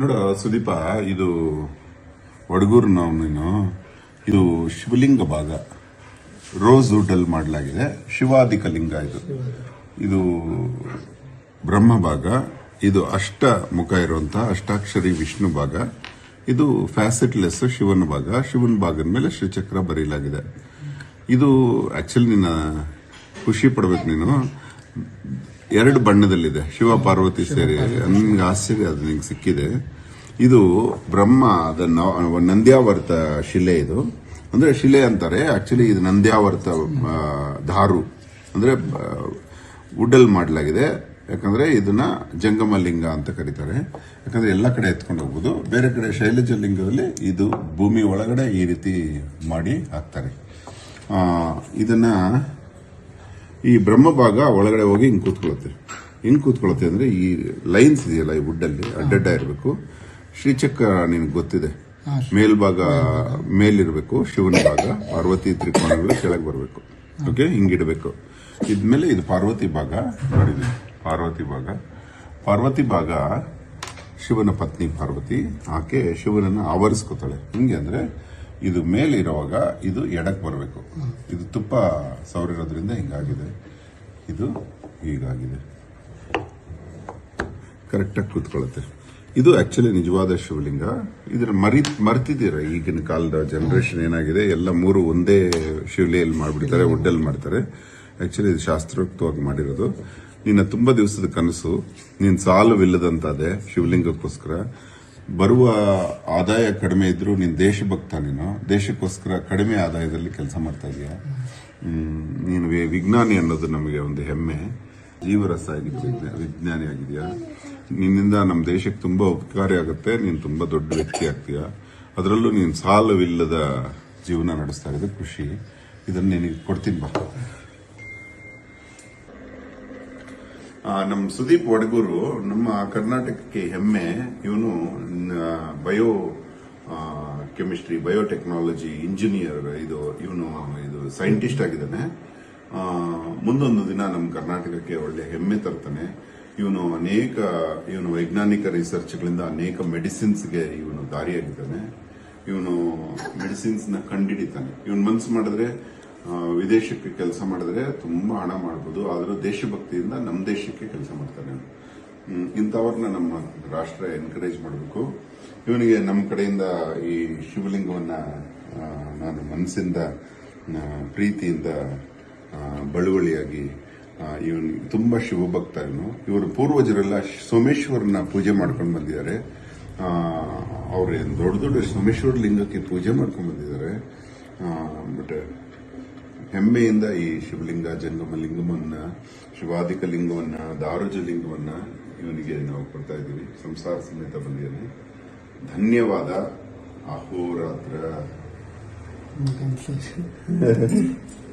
ನೋಡ, ಸುದೀಪ, ಇದು ಒಡಗೂರು ನಾವು ನೀನು, ಇದು ಶಿವಲಿಂಗ ಭಾಗ. ರೋಸ್ ವುಡ್ಡಲ್ಲಿ ಮಾಡಲಾಗಿದೆ. ಶಿವಾದಿಕ ಲಿಂಗ ಇದು. ಇದು ಬ್ರಹ್ಮ ಭಾಗ. ಇದು ಅಷ್ಟ ಮುಖ ಇರುವಂತಹ ಅಷ್ಟಾಕ್ಷರಿ ವಿಷ್ಣು ಭಾಗ. ಇದು ಫ್ಯಾಸೆಟ್ಲೆಸ್ ಶಿವನ ಭಾಗ. ಶಿವನ ಭಾಗದ ಮೇಲೆ ಶ್ರೀಚಕ್ರ ಬರೆಯಲಾಗಿದೆ. ಇದು ಆಕ್ಚುಲಿ ನಿನ್ನ ಖುಷಿ ಪಡ್ಬೇಕು ನೀನು. ಎರಡು ಬಣ್ಣದಲ್ಲಿದೆ. ಶಿವ ಪಾರ್ವತಿ ಸೇರಿ. ನಿಮ್ಗೆ ಆಶ್ಚರ್ಯ ಅದು ನಿಂಗೆ ಸಿಕ್ಕಿದೆ. ಇದು ಬ್ರಹ್ಮ ಅದನ್ನ ನಂದ್ಯಾವರ್ತ ಶಿಲೆ ಇದು. ಅಂದ್ರೆ ಶಿಲೆ ಅಂತಾರೆ. ಆಕ್ಚುಲಿ ಇದು ನಂದ್ಯಾವರ್ತ ಧಾರು. ಅಂದ್ರೆ ವುಡ್ಡಲ್ಲಿ ಮಾಡಲಾಗಿದೆ. ಯಾಕಂದ್ರೆ ಇದನ್ನ ಜಂಗಮ ಲಿಂಗ ಅಂತ ಕರೀತಾರೆ. ಯಾಕಂದ್ರೆ ಎಲ್ಲ ಕಡೆ ಎತ್ಕೊಂಡು ಹೋಗ್ಬೋದು. ಬೇರೆ ಕಡೆ ಶೈಲಜ ಲಿಂಗದಲ್ಲಿ ಇದು ಭೂಮಿ ಒಳಗಡೆ ಈ ರೀತಿ ಮಾಡಿ ಹಾಕ್ತಾರೆ. ಇದನ್ನ ಈ ಬ್ರಹ್ಮ ಭಾಗ ಒಳಗಡೆ ಹೋಗಿ ಹಿಂಗೆ ಕೂತ್ಕೊಳ್ಳುತ್ತೆ. ಹಿಂಗೆ ಕೂತ್ಕೊಳ್ಳುತ್ತೆ ಅಂದ್ರೆ ಈ ಲೈನ್ಸ್ ಇದೆಯಲ್ಲ ಈ ವುಡ್ಡಲ್ಲಿ ಅಡ್ಡಡ್ಡ ಇರಬೇಕು. ಶ್ರೀಚಕ್ರ ನಿನಗೆ ಗೊತ್ತಿದೆ. ಮೇಲ್ಭಾಗ ಮೇಲಿರಬೇಕು ಶಿವನ ಭಾಗ ಪಾರ್ವತಿ ತ್ರಿಕೋಣಗಳು ಕೆಳಗೆ ಬರಬೇಕು. ಓಕೆ ಹಿಂಗಿಡಬೇಕು ಇದ್ಮೇಲೆ ಇದು ಪಾರ್ವತಿ ಭಾಗ ನೋಡಿದ್ವಿ ಪಾರ್ವತಿ ಭಾಗ. ಪಾರ್ವತಿ ಭಾಗ ಶಿವನ ಪತ್ನಿ ಪಾರ್ವತಿ ಆಕೆ ಶಿವನನ್ನ ಆವರಿಸ್ಕೋತಾಳೆ. ಹಿಂಗೆ ಅಂದ್ರೆ ಇದು ಮೇಲೆ ಇರುವಾಗ ಇದು ಎಡಕ್ಕೆ ಬರಬೇಕು. ಇದು ತುಪ್ಪ ಸವರಿರೋದ್ರಿಂದ ಹಿಂಗಾಗಿದೆ. ಇದು ಹೀಗಾಗಿದೆ. ಕರೆಕ್ಟಾಗಿ ಕೂತ್ಕೊಳ್ಳುತ್ತೆ. ಇದು ಆಕ್ಚುಲಿ ನಿಜವಾದ ಶಿವಲಿಂಗ. ಇದನ್ನ ಮರಿ, ಮರ್ತಿದ್ದೀರ ಈಗಿನ ಕಾಲದ ಜನರೇಷನ್ ಏನಾಗಿದೆ? ಎಲ್ಲ ಮೂರು ಒಂದೇ ಶಿವಲಿಯಲ್ಲಿ ಮಾಡಿಬಿಡ್ತಾರೆ ಒಡ್ಡಲ್ಲಿ ಮಾಡ್ತಾರೆ. ಆ್ಯಕ್ಚುಲಿ ಇದು ಶಾಸ್ತ್ರೋಕ್ತವಾಗಿ ಮಾಡಿರೋದು. ನಿನ್ನ ತುಂಬ ದಿವಸದ ಕನಸು ನಿನ್ನ ಸಾಲವಿಲ್ಲದಂತಾದೆ ಶಿವಲಿಂಗಕ್ಕೋಸ್ಕರ. ಬರುವ ಆದಾಯ ಕಡಿಮೆ ಇದ್ರೂ ನೀನ್ ದೇಶಭಕ್ತ ನೀನು. ದೇಶಕ್ಕೋಸ್ಕರ ಕಡಿಮೆ ಆದಾಯದಲ್ಲಿ ಕೆಲಸ ಮಾಡ್ತಾ ಇದೀಯ? ನೀನು ವಿಜ್ಞಾನಿ ಅನ್ನೋದು ನಮಗೆ ಒಂದು ಹೆಮ್ಮೆ. ಜೀವರಸ ಆಗಿದ್ದು ವಿಜ್ಞಾ- ವಿಜ್ಞಾನಿ ಆಗಿದೆಯಾ? ನಿನ್ನಿಂದ ನಮ್ಮ ದೇಶಕ್ಕೆ ತುಂಬಾ ಉಪಕಾರಿ ಆಗುತ್ತೆ. ನೀನು ತುಂಬಾ ದೊಡ್ಡ ವ್ಯಕ್ತಿ ಆಗ್ತೀಯ? ಅದರಲ್ಲೂ ನೀನು ಸಾಲವಿಲ್ಲದ ಜೀವನ ನಡೆಸ್ತಾ ಇರೋದು ಖುಷಿ ಇದನ್ನು ನಿನಗೆ ಕೊಡ್ತೀನಿ ಬಾ. ನಮ್ಮ ಸುದೀಪ್ ವಡಗೂರು, ನಮ್ಮ ಕರ್ನಾಟಕಕ್ಕೆ ಹೆಮ್ಮೆ. ಇವನು ಬಯೋ ಕೆಮಿಸ್ಟ್ರಿ, ಬಯೋಟೆಕ್ನಾಲಜಿ ಇಂಜಿನಿಯರ್. ಇದು, ಇವನು, ಇದು ಸೈಂಟಿಸ್ಟ್ ಆಗಿದ್ದಾನೆ. ಮುಂದೊಂದು ದಿನ ನಮ್ಮ ಕರ್ನಾಟಕಕ್ಕೆ ಒಳ್ಳೆ ಹೆಮ್ಮೆ ತರ್ತಾನೆ. ಇವನು ಅನೇಕ, ಇವನು ವೈಜ್ಞಾನಿಕ ರಿಸರ್ಚ್ಗಳಿಂದ ಅನೇಕ ಮೆಡಿಸಿನ್ಸ್ಗೆ ಇವನು ದಾರಿಯಾಗಿದ್ದಾನೆ. ಇವನು ಮೆಡಿಸಿನ್ಸ್ನ ಕಂಡಿಡಿತಾನೆ. ಇವನು ಮನಸ್ಸು ಮಾಡಿದ್ರೆ ವಿದೇಶಕ್ಕೆ ಕೆಲಸ ಮಾಡಿದ್ರೆ ತುಂಬಾ ಹಣ ಮಾಡ್ಬೋದು. ಆದರೂ ದೇಶಭಕ್ತಿಯಿಂದ ನಮ್ಮ ದೇಶಕ್ಕೆ ಕೆಲಸ ಮಾಡ್ತಾನೆ. ಇಂಥವ್ರನ್ನ ನಮ್ಮ ರಾಷ್ಟ್ರ ಎನ್ಕರೇಜ್ ಮಾಡಬೇಕು. ಇವನಿಗೆ ನಮ್ಮ ಕಡೆಯಿಂದ ಈ ಶಿವಲಿಂಗವನ್ನ ನಾನು ಮನಸ್ಸಿಂದ ಪ್ರೀತಿಯಿಂದ ಬಳುವಳಿಯಾಗಿ ಇವನು ತುಂಬಾ ಶಿವಭಕ್ತ ಇವನು ಇವರು ಪೂರ್ವಜರೆಲ್ಲ ಸೋಮೇಶ್ವರನ ಪೂಜೆ ಮಾಡ್ಕೊಂಡು ಬಂದಿದ್ದಾರೆ. ಅವ್ರೇನು ದೊಡ್ಡ ದೊಡ್ಡ ಸೋಮೇಶ್ವರ ಲಿಂಗಕ್ಕೆ ಪೂಜೆ ಮಾಡ್ಕೊಂಡು ಬಂದಿದ್ದಾರೆ. ಬಟ್ ಹೆಮ್ಮೆಯಿಂದ ಈ ಶಿವಲಿಂಗ ಜಂಗಮ ಲಿಂಗವನ್ನ ಶಿವಾದಿಕ ಲಿಂಗವನ್ನ ದಾರುಜ ಲಿಂಗವನ್ನ ಇವನಿಗೆ ನಾವು ಕೊಡ್ತಾ ಇದ್ದೀವಿ ಸಂಸಾರ ಸಮೇತ ಬಲಿಯಲ್ಲಿ ಧನ್ಯವಾದ. ಅಹೋರಾತ್ರ.